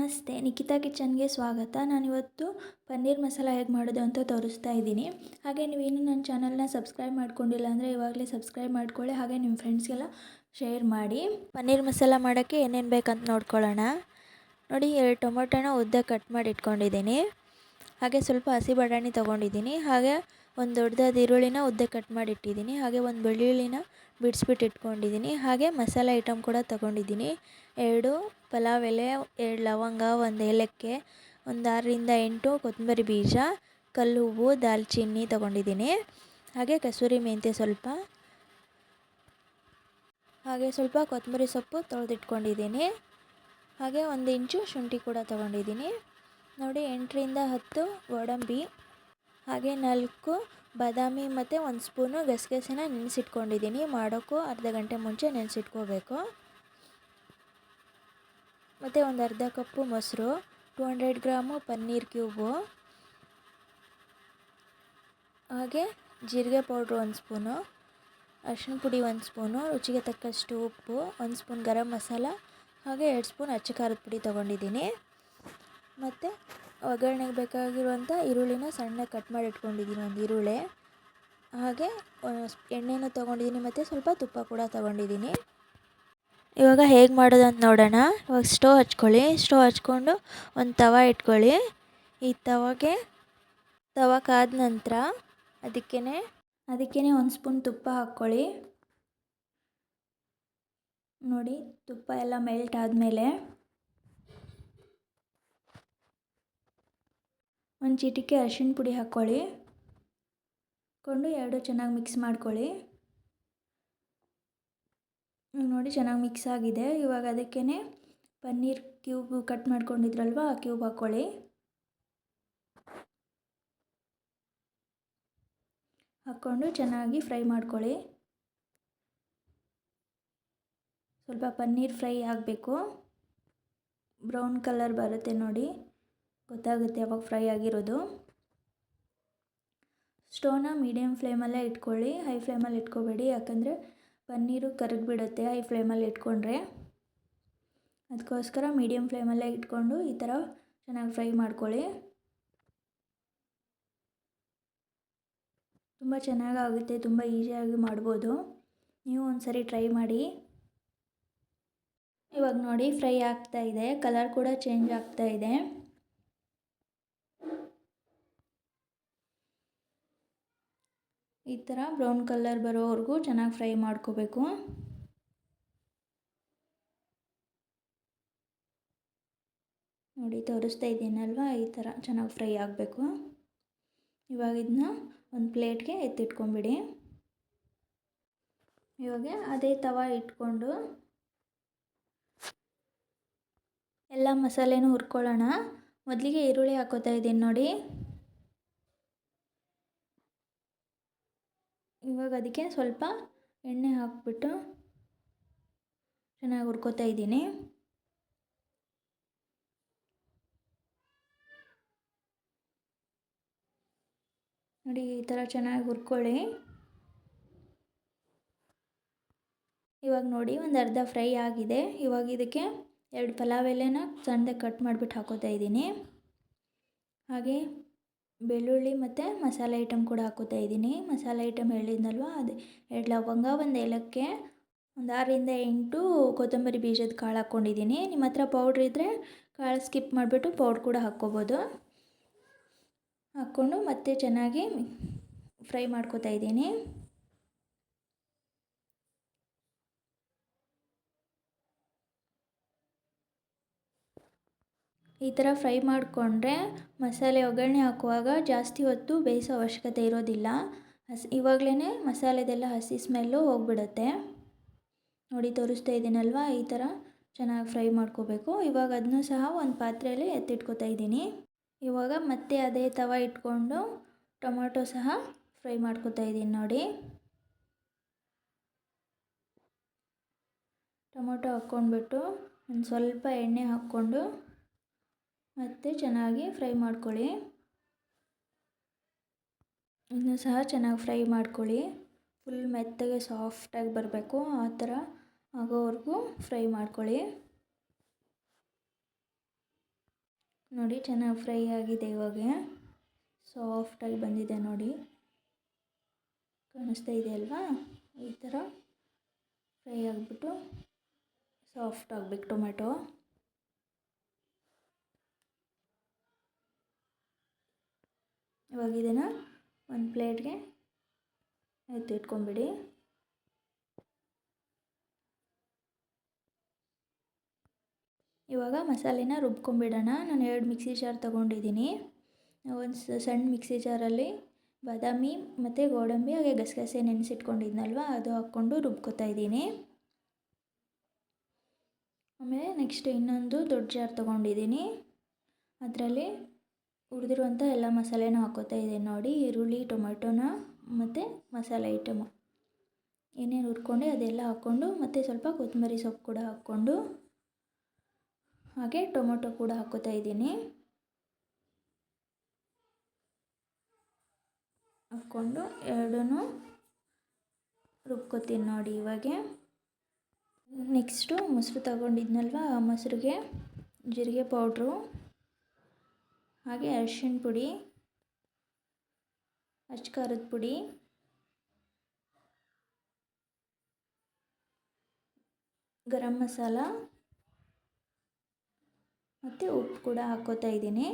ನಮಸ್ತೆ, ನಿಖಿತಾ ಕಿಚನ್ಗೆ ಸ್ವಾಗತ. ನಾನಿವತ್ತು ಪನ್ನೀರ್ ಮಸಾಲ ಹೇಗೆ ಮಾಡೋದು ಅಂತ ತೋರಿಸ್ತಾ ಇದ್ದೀನಿ. ಹಾಗೆ ನೀವೇನು ನನ್ನ ಚಾನಲ್ನ ಸಬ್ಸ್ಕ್ರೈಬ್ ಮಾಡ್ಕೊಂಡಿಲ್ಲ ಅಂದರೆ ಇವಾಗಲೇ ಸಬ್ಸ್ಕ್ರೈಬ್ ಮಾಡ್ಕೊಳ್ಳಿ, ಹಾಗೆ ನಿಮ್ಮ ಫ್ರೆಂಡ್ಸ್ಗೆಲ್ಲ ಶೇರ್ ಮಾಡಿ. ಪನ್ನೀರ್ ಮಸಾಲ ಮಾಡೋಕ್ಕೆ ಏನೇನು ಬೇಕಂತ ನೋಡ್ಕೊಳ್ಳೋಣ. ನೋಡಿ, ಎರಡು ಟೊಮೊಟೊನ ಉದ್ದ ಕಟ್ ಮಾಡಿ ಇಟ್ಕೊಂಡಿದ್ದೀನಿ ಹಾಗೆ ಸ್ವಲ್ಪ ಹಸಿ ಬಟಾಣಿ ತೊಗೊಂಡಿದ್ದೀನಿ. ಹಾಗೆ ಒಂದು ದೊಡ್ಡದಾದ ಈರುಳ್ಳಿನ ಉದ್ದ ಕಟ್ ಮಾಡಿ ಇಟ್ಟಿದ್ದೀನಿ ಹಾಗೆ ಒಂದು ಬೆಳ್ಳುಳ್ಳಿನ ಬಿಡಿಸ್ಬಿಟ್ಟು ಇಟ್ಕೊಂಡಿದ್ದೀನಿ. ಹಾಗೆ ಮಸಾಲೆ ಐಟಮ್ ಕೂಡ ತೊಗೊಂಡಿದ್ದೀನಿ. ಎರಡು ಪಲಾವ್ ಎಲೆ, ಎರಡು ಲವಂಗ, ಒಂದು ಏಲಕ್ಕಿ, ಒಂದು ಆರರಿಂದ ಎಂಟು ಕೊತ್ತಂಬರಿ ಬೀಜ, ಕಲ್ಲು ಹೂವು, ದಾಲ್ಚಿನ್ನಿ ತೊಗೊಂಡಿದ್ದೀನಿ. ಹಾಗೆ ಕಸೂರಿ ಮೆಂತ್ಯ ಸ್ವಲ್ಪ. ಹಾಗೆ ಸ್ವಲ್ಪ ಕೊತ್ತಂಬರಿ ಸೊಪ್ಪು ತೊಳೆದಿಟ್ಕೊಂಡಿದ್ದೀನಿ. ಹಾಗೆ ಒಂದು ಇಂಚು ಶುಂಠಿ ಕೂಡ ತೊಗೊಂಡಿದ್ದೀನಿ. ನೋಡಿ, ಎಂಟರಿಂದ ಹತ್ತು ಗೋಡಂಬಿ. ಹಾಗೆ ನಾಲ್ಕು ಬಾದಾಮಿ ಮತ್ತು ಒಂದು ಸ್ಪೂನು ಗಸಗಸೆನ ನೆನೆಸಿಟ್ಕೊಂಡಿದ್ದೀನಿ. ಮಾಡೋಕ್ಕೂ ಅರ್ಧ ಗಂಟೆ ಮುಂಚೆ ನೆನೆಸಿಟ್ಕೋಬೇಕು. ಮತ್ತು ಒಂದು ಅರ್ಧ ಕಪ್ಪು ಮೊಸರು, two hundred gram paneer cube. ಹಾಗೆ ಜೀರಿಗೆ ಪೌಡ್ರು ಒಂದು ಸ್ಪೂನು ಅರ್ಶಿನ ಪುಡಿ ಒಂದು ಸ್ಪೂನು, ರುಚಿಗೆ ತಕ್ಕಷ್ಟು ಉಪ್ಪು, ಒಂದು ಸ್ಪೂನ್ ಗರಂ ಮಸಾಲ, ಹಾಗೆ ಎರಡು ಸ್ಪೂನ್ ಅಚ್ಚ ಖಾರದ ಪುಡಿ ತೊಗೊಂಡಿದ್ದೀನಿ. ಮತ್ತು ಒಗ್ಗರಣೆಗೆ ಬೇಕಾಗಿರುವಂಥ ಈರುಳ್ಳಿನ ಸಣ್ಣಗೆ ಕಟ್ ಮಾಡಿ ಇಟ್ಕೊಂಡಿದ್ದೀನಿ ಒಂದು ಈರುಳ್ಳಿ. ಹಾಗೆ ಎಣ್ಣೆನೂ ತೊಗೊಂಡಿದ್ದೀನಿ ಮತ್ತು ಸ್ವಲ್ಪ ತುಪ್ಪ ಕೂಡ ತೊಗೊಂಡಿದ್ದೀನಿ. ಇವಾಗ ಹೇಗೆ ಮಾಡೋದು ಅಂತ ನೋಡೋಣ. ಇವಾಗ ಸ್ಟವ್ ಹಚ್ಕೊಳ್ಳಿ. ಸ್ಟವ್ ಹಚ್ಕೊಂಡು ಒಂದು ತವ ಇಟ್ಕೊಳ್ಳಿ. ಈ ತವಾಗೆ ತವ ಕಾದ ನಂತರ ಅದಕ್ಕೇ ಅದಕ್ಕೇ ಒಂದು ಸ್ಪೂನ್ ತುಪ್ಪ ಹಾಕ್ಕೊಳ್ಳಿ. ನೋಡಿ, ತುಪ್ಪ ಎಲ್ಲ ಮೆಲ್ಟ್ ಆದಮೇಲೆ ಒಂದು ಚಿಟಿಕೆ ಅರಿಶಿಣ ಪುಡಿ ಹಾಕ್ಕೊಳ್ಳಿ ಕೊಂಡು ಎರಡು ಚೆನ್ನಾಗಿ ಮಿಕ್ಸ್ ಮಾಡ್ಕೊಳ್ಳಿ. ನೋಡಿ ಚೆನ್ನಾಗಿ ಮಿಕ್ಸ್ ಆಗಿದೆ. ಇವಾಗ ಅದಕ್ಕೇ ಪನ್ನೀರ್ ಕ್ಯೂಬ್ ಕಟ್ ಮಾಡ್ಕೊಂಡಿದ್ರಲ್ವ ಆ ಕ್ಯೂಬ್ ಹಾಕ್ಕೊಳ್ಳಿ ಹಾಕ್ಕೊಂಡು ಚೆನ್ನಾಗಿ ಫ್ರೈ ಮಾಡ್ಕೊಳ್ಳಿ. ಸ್ವಲ್ಪ ಪನ್ನೀರ್ ಫ್ರೈ ಆಗಬೇಕು. ಬ್ರೌನ್ ಕಲರ್ ಬರುತ್ತೆ ನೋಡಿ. ಗೊತ್ತಾಗುತ್ತೆ ಅವಾಗ ಫ್ರೈ ಆಗಿರೋದು. ಸ್ಟೋನ ಮೀಡಿಯಮ್ ಫ್ಲೇಮಲ್ಲೇ ಇಟ್ಕೊಳ್ಳಿ. ಹೈ ಫ್ಲೇಮಲ್ಲಿ ಇಟ್ಕೋಬೇಡಿ. ಯಾಕಂದರೆ ಪನ್ನೀರು ಕರಗಿಬಿಡುತ್ತೆ ಹೈ ಫ್ಲೇಮಲ್ಲಿ ಇಟ್ಕೊಂಡ್ರೆ. ಅದಕ್ಕೋಸ್ಕರ ಮೀಡಿಯಮ್ ಫ್ಲೇಮಲ್ಲೇ ಇಟ್ಕೊಂಡು ಈ ಥರ ಚೆನ್ನಾಗಿ ಫ್ರೈ ಮಾಡ್ಕೊಳ್ಳಿ. ತುಂಬ ಚೆನ್ನಾಗಾಗುತ್ತೆ, ತುಂಬ ಈಸಿಯಾಗಿ ಮಾಡ್ಬೋದು. ನೀವು ಒಂದು ಸರಿ ಟ್ರೈ ಮಾಡಿ. ಇವಾಗ ನೋಡಿ ಫ್ರೈ ಆಗ್ತಾ ಇದೆ. ಕಲರ್ ಕೂಡ ಚೇಂಜ್ ಆಗ್ತಾ ಇದೆ. ಈ ಥರ ಬ್ರೌನ್ ಕಲರ್ ಬರೋವರೆಗೂ ಚೆನ್ನಾಗಿ ಫ್ರೈ ಮಾಡ್ಕೋಬೇಕು. ನೋಡಿ, ತೋರಿಸ್ತಾ ಇದ್ದೀನಲ್ವ? ಈ ಥರ ಚೆನ್ನಾಗಿ ಫ್ರೈ ಆಗಬೇಕು. ಇವಾಗ ಇದನ್ನ ಒಂದು ಪ್ಲೇಟ್ಗೆ ಎತ್ತಿಟ್ಕೊಂಬಿಡಿ. ಇವಾಗ ಅದೇ ತವ ಇಟ್ಕೊಂಡು ಎಲ್ಲ ಮಸಾಲೆನೂ ಹುರ್ಕೊಳ್ಳೋಣ. ಮೊದಲಿಗೆ ಈರುಳ್ಳಿ ಹಾಕೋತಾ ಇದ್ದೀನಿ ನೋಡಿ. ಇವಾಗ ಅದಕ್ಕೆ ಸ್ವಲ್ಪ ಎಣ್ಣೆ ಹಾಕ್ಬಿಟ್ಟು ಚೆನ್ನಾಗಿ ಹುರ್ಕೋತಾ ಇದ್ದೀನಿ. ನೋಡಿ, ಈ ಥರ ಚೆನ್ನಾಗಿ ಹುರ್ಕೊಳ್ಳಿ. ಇವಾಗ ನೋಡಿ, ಒಂದು ಅರ್ಧ ಫ್ರೈ ಆಗಿದೆ. ಇವಾಗ ಇದಕ್ಕೆ ಎರಡು ಪಲಾವ್ ಎಲೆನ ಸಣ್ಣದಾಗಿ ಕಟ್ ಮಾಡಿಬಿಟ್ಟು ಹಾಕೋತಾ ಇದ್ದೀನಿ. ಹಾಗೆ ಬೆಳ್ಳುಳ್ಳಿ ಮತ್ತು ಮಸಾಲೆ ಐಟಮ್ ಕೂಡ ಹಾಕೋತಾ ಇದ್ದೀನಿ. ಮಸಾಲೆ ಐಟಮ್ ಹೇಳಿದ್ನಲ್ವ ಅದು, ಎರಡು ಲವಂಗ, ಒಂದು ಏಲಕ್ಕಿ, ಒಂದು ಆರರಿಂದ ಎಂಟು ಕೊತ್ತಂಬರಿ ಬೀಜದ ಕಾಳು ಹಾಕ್ಕೊಂಡಿದ್ದೀನಿ ನಿಮ್ಮ ಹತ್ರ ಪೌಡ್ರ್ ಇದ್ದರೆ ಕಾಳು ಸ್ಕಿಪ್ ಮಾಡಿಬಿಟ್ಟು ಪೌಡ್ರ್ ಕೂಡ ಹಾಕ್ಕೋಬೋದು. ಹಾಕ್ಕೊಂಡು ಮತ್ತೆ ಚೆನ್ನಾಗಿ ಫ್ರೈ ಮಾಡ್ಕೋತಾ ಇದ್ದೀನಿ. ಈ ಥರ ಫ್ರೈ ಮಾಡಿಕೊಂಡ್ರೆ ಮಸಾಲೆ ಒಗ್ಗರಣೆ ಹಾಕುವಾಗ ಜಾಸ್ತಿ ಹೊತ್ತು ಬೇಯಿಸೋ ಅವಶ್ಯಕತೆ ಇರೋದಿಲ್ಲ. ಹಸಿ ಇವಾಗಲೇ ಮಸಾಲೆದೆಲ್ಲ ಹಸಿ ಸ್ಮೆಲ್ಲು ಹೋಗ್ಬಿಡುತ್ತೆ. ನೋಡಿ, ತೋರಿಸ್ತಾ ಇದ್ದೀನಲ್ವ? ಈ ಥರ ಚೆನ್ನಾಗಿ ಫ್ರೈ ಮಾಡ್ಕೋಬೇಕು. ಇವಾಗ ಅದನ್ನು ಸಹ ಒಂದು ಪಾತ್ರೆಯಲ್ಲಿ ಎತ್ತಿಟ್ಕೋತಾ ಇದ್ದೀನಿ. ಇವಾಗ ಮತ್ತೆ ಅದೇ ತವ ಇಟ್ಕೊಂಡು ಟೊಮೊಟೊ ಸಹ ಫ್ರೈ ಮಾಡ್ಕೋತಾ ಇದ್ದೀನಿ ನೋಡಿ. ಟೊಮೊಟೊ ಹಾಕ್ಕೊಂಡ್ಬಿಟ್ಟು ಒಂದು ಸ್ವಲ್ಪ ಎಣ್ಣೆ ಹಾಕ್ಕೊಂಡು ಮತ್ತು ಚೆನ್ನಾಗಿ ಫ್ರೈ ಮಾಡ್ಕೊಳ್ಳಿ. ಇನ್ನೂ ಸಹ ಚೆನ್ನಾಗಿ ಫ್ರೈ ಮಾಡ್ಕೊಳ್ಳಿ. ಫುಲ್ ಮೆತ್ತಗೆ ಸಾಫ್ಟಾಗಿ ಬರಬೇಕು. ಆ ಥರ ಆಗೋವರೆಗೂ ಫ್ರೈ ಮಾಡ್ಕೊಳ್ಳಿ. ನೋಡಿ ಚೆನ್ನಾಗಿ ಫ್ರೈ ಆಗಿದೆ ಇವಾಗ. ಸಾಫ್ಟಾಗಿ ಬಂದಿದೆ ನೋಡಿ. ಕಾಣಿಸ್ತಾ ಇದೆ ಅಲ್ವಾ? ಈ ಥರ ಫ್ರೈ ಆಗಿಬಿಟ್ಟು ಸಾಫ್ಟ್ ಆಗಬೇಕು ಟೊಮೆಟೊ ಇವಾಗ ಇದನ್ನು ಒಂದು ಪ್ಲೇಟ್ಗೆ ಎತ್ತಿಟ್ಕೊಂಬಿಡಿ ಇವಾಗ ಮಸಾಲೆನ ರುಬ್ಕೊಂಬಿಡೋಣ ನಾನು ಎರಡು ಮಿಕ್ಸಿ ಜಾರ್ ತೊಗೊಂಡಿದ್ದೀನಿ. ಒಂದು ಸಣ್ಣ ಮಿಕ್ಸಿ ಜಾರಲ್ಲಿ ಬಾದಾಮಿ ಮತ್ತು ಗೋಡಂಬಿ ಹಾಗೆ ಗಸಗಸೆ ನೆನೆಸಿಟ್ಕೊಂಡಿದ್ನಲ್ವ, ಅದು ಹಾಕ್ಕೊಂಡು ರುಬ್ಕೊತಾ ಇದ್ದೀನಿ. ಆಮೇಲೆ ನೆಕ್ಸ್ಟ್ ಇನ್ನೊಂದು ದೊಡ್ಡ ಜಾರ್ ತೊಗೊಂಡಿದ್ದೀನಿ. ಅದರಲ್ಲಿ ಹುರಿದಿರುವಂಥ ಎಲ್ಲ ಮಸಾಲೆನ ಹಾಕೋತಾ ಇದ್ದೀನಿ ನೋಡಿ. ಈರುಳ್ಳಿ, ಟೊಮೆಟೊನ ಮತ್ತು ಮಸಾಲೆ ಐಟಮು. ಏನೇನು ಹುರ್ಕೊಂಡೆ ಅದೆಲ್ಲ ಹಾಕ್ಕೊಂಡು ಮತ್ತು ಸ್ವಲ್ಪ ಕೊತ್ತಂಬರಿ ಸೊಪ್ಪು ಕೂಡ ಹಾಕ್ಕೊಂಡು ಹಾಗೆ ಟೊಮೊಟೊ ಕೂಡ ಹಾಕೋತಾ ಇದ್ದೀನಿ. ಹಾಕ್ಕೊಂಡು ಎರಡೂ ರುಬ್ಕೋತೀನಿ ನೋಡಿ ಇವಾಗೆ. ನೆಕ್ಸ್ಟು ಮೊಸರು ತಗೊಂಡಿದ್ನಲ್ವ ಆ ಮೊಸರಿಗೆ, ಜೀರಿಗೆ ಪೌಡ್ರು. ಹಾಗೆ ಅರಿಶಿಣ ಪುಡಿ ಅಚ್ಚಕಾರದ ಪುಡಿ, ಗರಂ ಮಸಾಲ, ಮತ್ತು ಉಪ್ಪು ಕೂಡ ಹಾಕೋತಾ ಇದ್ದೀನಿ.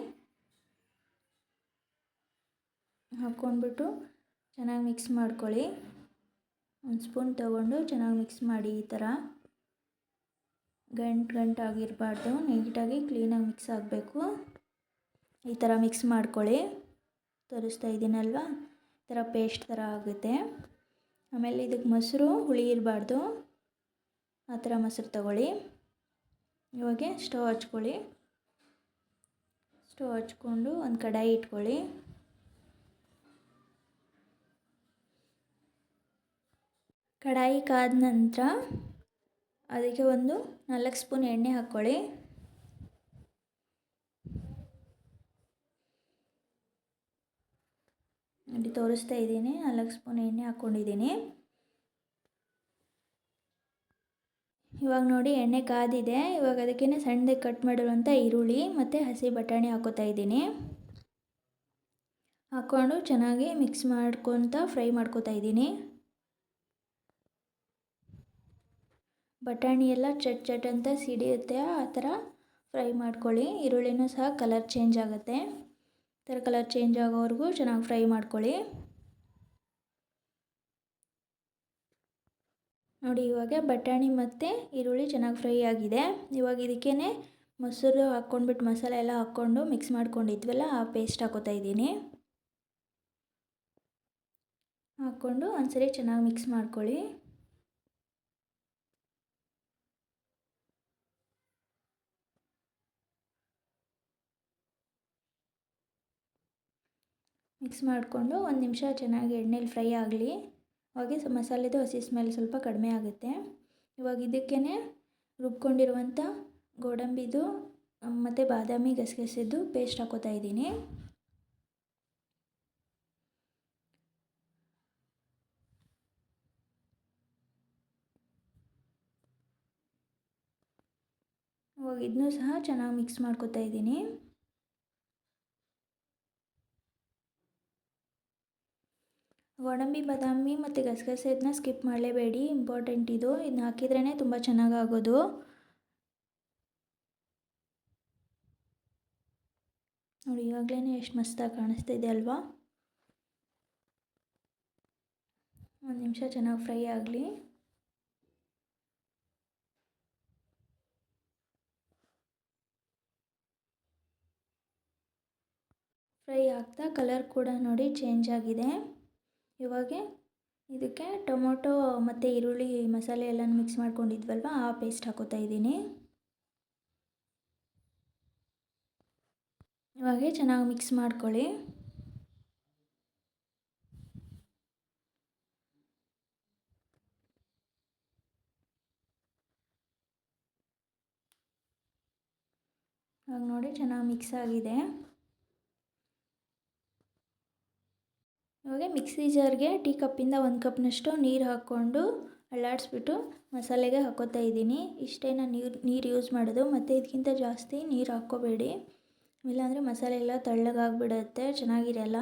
ಹಾಕ್ಕೊಂಡ್ಬಿಟ್ಟು ಚೆನ್ನಾಗಿ ಮಿಕ್ಸ್ ಮಾಡ್ಕೊಳ್ಳಿ. ಒಂದು ಸ್ಪೂನ್ ತೊಗೊಂಡು ಚೆನ್ನಾಗಿ ಮಿಕ್ಸ್ ಮಾಡಿ ಈ ಥರ. ಗಂಟು ಗಂಟಾಗಿರಬಾರ್ದು ನೀಟಾಗಿ ಕ್ಲೀನಾಗಿ ಮಿಕ್ಸ್ ಆಗಬೇಕು. ಈ ಥರ ಮಿಕ್ಸ್ ಮಾಡ್ಕೊಳ್ಳಿ. ತೋರಿಸ್ತಾ ಇದ್ದೀನಲ್ವ ಈ ಥರ ಪೇಸ್ಟ್ ಥರ ಆಗುತ್ತೆ. ಆಮೇಲೆ ಇದಕ್ಕೆ ಮೊಸರು, ಹುಳಿ ಇರಬಾರ್ದು. ಆ ಥರ ಮೊಸರು ತಗೊಳ್ಳಿ. ಇವಾಗ ಸ್ಟವ್ ಹಚ್ಕೊಳ್ಳಿ. ಸ್ಟವ್ ಹಚ್ಕೊಂಡು ಒಂದು ಕಡಾಯಿ ಇಟ್ಕೊಳ್ಳಿ. ಕಡಾಯಿ ಕಾದ ನಂತರ ಅದಕ್ಕೆ ಒಂದು ನಾಲ್ಕು ಸ್ಪೂನ್ ಎಣ್ಣೆ ಹಾಕ್ಕೊಳ್ಳಿ ನೋಡಿ ತೋರಿಸ್ತಾ ಇದ್ದೀನಿ. ನಾಲ್ಕು ಸ್ಪೂನ್ ಎಣ್ಣೆ ಹಾಕ್ಕೊಂಡಿದ್ದೀನಿ ಇವಾಗ ನೋಡಿ ಎಣ್ಣೆ ಕಾದಿದೆ. ಇವಾಗ ಅದಕ್ಕೇ ಸಣ್ಣದಾಗಿ ಕಟ್ ಮಾಡಿರುವಂಥ ಈರುಳ್ಳಿ ಮತ್ತು ಹಸಿ ಬಟಾಣಿ ಹಾಕೋತಾ ಇದ್ದೀನಿ. ಹಾಕ್ಕೊಂಡು ಚೆನ್ನಾಗಿ ಮಿಕ್ಸ್ ಮಾಡ್ಕೊತ ಫ್ರೈ ಮಾಡ್ಕೋತಾ ಇದ್ದೀನಿ. ಬಟಾಣಿ ಎಲ್ಲ ಚಟ್ ಚಟ್ ಅಂತ ಸಿಡಿಯುತ್ತೆ. ಆ ಥರ ಫ್ರೈ ಮಾಡ್ಕೊಳ್ಳಿ. ಈರುಳ್ಳಿನೂ ಸಹ ಕಲರ್ ಚೇಂಜ್ ಆಗುತ್ತೆ. ಥರ ಕಲರ್ ಚೇಂಜ್ ಆಗೋವರೆಗೂ ಚೆನ್ನಾಗಿ ಫ್ರೈ ಮಾಡ್ಕೊಳ್ಳಿ. ನೋಡಿ ಇವಾಗ ಬಟಾಣಿ ಮತ್ತು ಈರುಳ್ಳಿ ಚೆನ್ನಾಗಿ ಫ್ರೈ ಆಗಿದೆ. ಇವಾಗ ಇದಕ್ಕೇ ಮೊಸರು ಹಾಕ್ಕೊಂಡ್ಬಿಟ್ಟು ಮಸಾಲೆ ಎಲ್ಲ ಹಾಕ್ಕೊಂಡು ಮಿಕ್ಸ್ ಮಾಡ್ಕೊಂಡಿದ್ವಲ್ಲ, ಆ ಪೇಸ್ಟ್ ಹಾಕೋತಾ ಇದ್ದೀನಿ. ಹಾಕ್ಕೊಂಡು ಒಂದ್ಸರಿ ಚೆನ್ನಾಗಿ ಮಿಕ್ಸ್ ಮಾಡ್ಕೊಳ್ಳಿ. ಮಿಕ್ಸ್ ಮಾಡಿಕೊಂಡು ಒಂದು ನಿಮಿಷ ಚೆನ್ನಾಗಿ ಎಣ್ಣೆಲಿ ಫ್ರೈ ಆಗಲಿ. ಅವಾಗೆ ಸೊ ಮಸಾಲೆದು ಹಸಿ ಸ್ಮೆಲ್ ಸ್ವಲ್ಪ ಕಡಿಮೆ ಆಗುತ್ತೆ. ಇವಾಗ ಇದಕ್ಕೇ ರುಬ್ಕೊಂಡಿರುವಂಥ ಗೋಡಂಬಿದು, ಮತ್ತು ಬಾದಾಮಿ ಗಸಗಸೆದು ಪೇಸ್ಟ್ ಹಾಕೋತಾ ಇದ್ದೀನಿ. ಇವಾಗ ಇದನ್ನೂ ಸಹ ಚೆನ್ನಾಗಿ ಮಿಕ್ಸ್ ಮಾಡ್ಕೋತಾ ಇದ್ದೀನಿ. ಗೋಡಂಬಿ ಬಾದಾಮಿ ಮತ್ತು ಗಸಗಸೆ ಇದನ್ನ ಸ್ಕಿಪ್ ಮಾಡಲೇಬೇಡಿ. ಇಂಪಾರ್ಟೆಂಟ್ ಇದು. ಇದನ್ನ ಹಾಕಿದ್ರೇ ತುಂಬ ಚೆನ್ನಾಗಾಗೋದು. ನೋಡಿ ಇವಾಗಲೇ ಎಷ್ಟು ಮಸ್ತಾಗಿ ಕಾಣಿಸ್ತಿದೆ ಅಲ್ವಾ? ಒಂದು ನಿಮಿಷ ಚೆನ್ನಾಗಿ ಫ್ರೈ ಆಗಲಿ. ಫ್ರೈ ಆಗ್ತಾ ಕಲರ್ ಕೂಡ ನೋಡಿ ಚೇಂಜ್ ಆಗಿದೆ. ಇವಾಗ ಇದಕ್ಕೆ ಟೊಮೊಟೊ ಮತ್ತು ಈರುಳ್ಳಿ ಮಸಾಲೆ ಎಲ್ಲ ಮಿಕ್ಸ್ ಮಾಡ್ಕೊಂಡಿದ್ವಲ್ವ, ಆ ಪೇಸ್ಟ್ ಹಾಕೋತಾ ಇದ್ದೀನಿ. ಇವಾಗ ಚೆನ್ನಾಗಿ ಮಿಕ್ಸ್ ಮಾಡ್ಕೊಳ್ಳಿ. ಇವಾಗ ನೋಡಿ ಚೆನ್ನಾಗಿ ಮಿಕ್ಸ್ ಆಗಿದೆ. ಇವಾಗ ಮಿಕ್ಸಿ ಜಾರ್ಗೆ ಟೀ ಕಪ್ಪಿಂದ ಒಂದು ಕಪ್ನಷ್ಟು ನೀರು ಹಾಕ್ಕೊಂಡು ಅಲ್ಲಾಡಿಸ್ಬಿಟ್ಟು ಮಸಾಲೆಗೆ ಹಾಕೋತಾ ಇದ್ದೀನಿ. ಇಷ್ಟೇ ನಾನು ನೀರು ನೀರು ಯೂಸ್ ಮಾಡೋದು. ಮತ್ತು ಇದಕ್ಕಿಂತ ಜಾಸ್ತಿ ನೀರು ಹಾಕ್ಕೋಬೇಡಿ. ಇಲ್ಲಾಂದರೆ ಮಸಾಲೆ ಎಲ್ಲ ತಳ್ಳಗಾಗ್ಬಿಡುತ್ತೆ. ಚೆನ್ನಾಗಿರಲ್ಲ.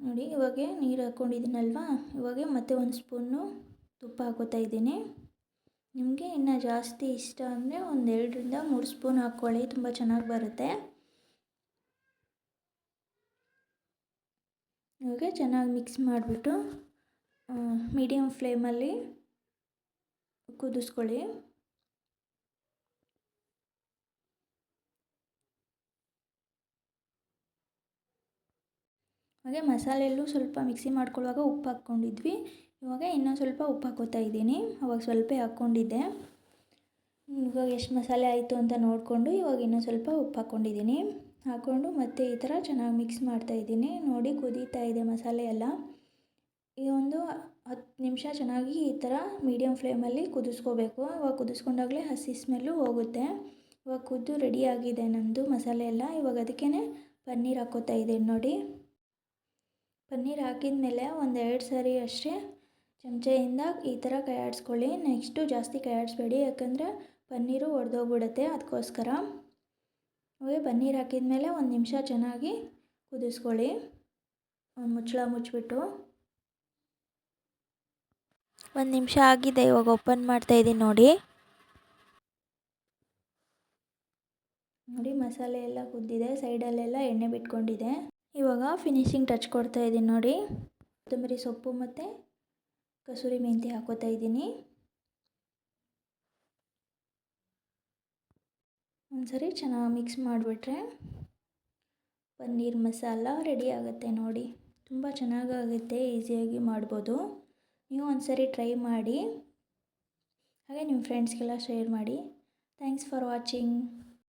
ನೋಡಿ, ಇವಾಗೆ ನೀರು ಹಾಕ್ಕೊಂಡಿದ್ದೀನಲ್ವಾ? ಇವಾಗೆ ಮತ್ತೆ ಒಂದು ಸ್ಪೂನು ತುಪ್ಪ ಹಾಕೋತಾ ಇದ್ದೀನಿ. ನಿಮಗೆ ಇನ್ನು ಜಾಸ್ತಿ ಇಷ್ಟ ಅಂದರೆ ಒಂದು ಎರಡರಿಂದ ಮೂರು ಸ್ಪೂನ್ ಹಾಕ್ಕೊಳ್ಳಿ ತುಂಬ ಚೆನ್ನಾಗಿ ಬರುತ್ತೆ. ಇವಾಗ ಚೆನ್ನಾಗಿ ಮಿಕ್ಸ್ ಮಾಡಿಬಿಟ್ಟು ಮೀಡಿಯಮ್ ಫ್ಲೇಮಲ್ಲಿ ಕುದಿಸ್ಕೊಳ್ಳಿ. ಹಾಗೆ ಮಸಾಲೆಯಲ್ಲೂ ಸ್ವಲ್ಪ ಮಿಕ್ಸಿ ಮಾಡ್ಕೊಳ್ಳುವಾಗ ಉಪ್ಪು ಹಾಕ್ಕೊಂಡಿದ್ವಿ. ಇವಾಗ ಇನ್ನೊಂದು ಸ್ವಲ್ಪ ಉಪ್ಪು ಹಾಕೋತಾ ಇದ್ದೀನಿ. ಅವಾಗ ಸ್ವಲ್ಪ ಹಾಕ್ಕೊಂಡಿದ್ದೆ. ಇವಾಗ ಎಷ್ಟು ಮಸಾಲೆ ಆಯಿತು ಅಂತ ನೋಡಿಕೊಂಡು ಇವಾಗ ಇನ್ನೊಂದು ಸ್ವಲ್ಪ ಉಪ್ಪು ಹಾಕ್ಕೊಂಡಿದ್ದೀನಿ. ಹಾಕ್ಕೊಂಡು ಮತ್ತೆ ಈ ಥರ ಚೆನ್ನಾಗಿ ಮಿಕ್ಸ್ ಮಾಡ್ತಾಯಿದ್ದೀನಿ ನೋಡಿ ಕುದೀತಾ ಇದೆ ಮಸಾಲೆ ಎಲ್ಲ. ಈ ಒಂದು ಹತ್ತು ನಿಮಿಷ ಚೆನ್ನಾಗಿ ಈ ಥರ ಮೀಡಿಯಮ್ ಫ್ಲೇಮಲ್ಲಿ ಕುದಿಸ್ಕೋಬೇಕು. ಇವಾಗ ಕುದಿಸ್ಕೊಂಡಾಗಲೇ ಹಸಿ ಸ್ಮೆಲ್ಲು ಹೋಗುತ್ತೆ. ಇವಾಗ ಕುದ್ದು ರೆಡಿ ಆಗಿದೆ ನಮ್ಮದು ಮಸಾಲೆ ಎಲ್ಲ. ಇವಾಗ ಅದಕ್ಕೇ ಪನ್ನೀರ್ ಹಾಕೋತಾ ಇದ್ದೀನಿ ನೋಡಿ. ಪನ್ನೀರ್ ಹಾಕಿದ ಮೇಲೆ ಒಂದು ಎರಡು ಸಾರಿ ಅಷ್ಟೇ ಚಮಚೆಯಿಂದ ಈ ಥರ ಕೈ ಆಡಿಸ್ಕೊಳ್ಳಿ ನೆಕ್ಸ್ಟು ಜಾಸ್ತಿ ಕೈ ಆಡಿಸ್ಬೇಡಿ ಯಾಕಂದರೆ ಪನ್ನೀರು ಒಡೆದೋಗ್ಬಿಡುತ್ತೆ. ಅದಕ್ಕೋಸ್ಕರ. ಹಾಗೆ ಪನ್ನೀರ್ ಹಾಕಿದ ಮೇಲೆ ಒಂದು ನಿಮಿಷ ಚೆನ್ನಾಗಿ ಕುದಿಸ್ಕೊಳ್ಳಿ. ಒಂದು ಮುಚ್ಚಳ ಮುಚ್ಚಿಬಿಟ್ಟು. ಒಂದು ನಿಮಿಷ ಆಗಿದೆ, ಇವಾಗ ಓಪನ್ ಮಾಡ್ತಾ ಇದ್ದೀನಿ ನೋಡಿ. ನೋಡಿ, ಮಸಾಲೆ ಎಲ್ಲ ಕುದ್ದಿದೆ, ಸೈಡಲ್ಲೆಲ್ಲ ಎಣ್ಣೆ ಬಿಟ್ಕೊಂಡಿದೆ. ಇವಾಗ ಫಿನಿಶಿಂಗ್ ಟಚ್ ಕೊಡ್ತಾ ಇದ್ದೀನಿ ನೋಡಿ. ಕೊತ್ತಂಬರಿ ಸೊಪ್ಪು ಮತ್ತು ಕಸೂರಿ ಮೆಂತಿ ಹಾಕೋತಾ ಇದ್ದೀನಿ. ಒಂದ್ಸರಿ ಚೆನ್ನಾಗಿ ಮಿಕ್ಸ್ ಮಾಡಿಬಿಟ್ರೆ ಪನ್ನೀರ್ ಮಸಾಲ ರೆಡಿ ಆಗುತ್ತೆ ನೋಡಿ. ತುಂಬ ಚೆನ್ನಾಗಾಗುತ್ತೆ ಈಸಿಯಾಗಿ ಮಾಡ್ಬೋದು. ನೀವು ಒಂದ್ಸರಿ ಟ್ರೈ ಮಾಡಿ. ಹಾಗೆ ನಿಮ್ಮ ಫ್ರೆಂಡ್ಸ್ಗೆಲ್ಲ ಶೇರ್ ಮಾಡಿ. Thanks for watching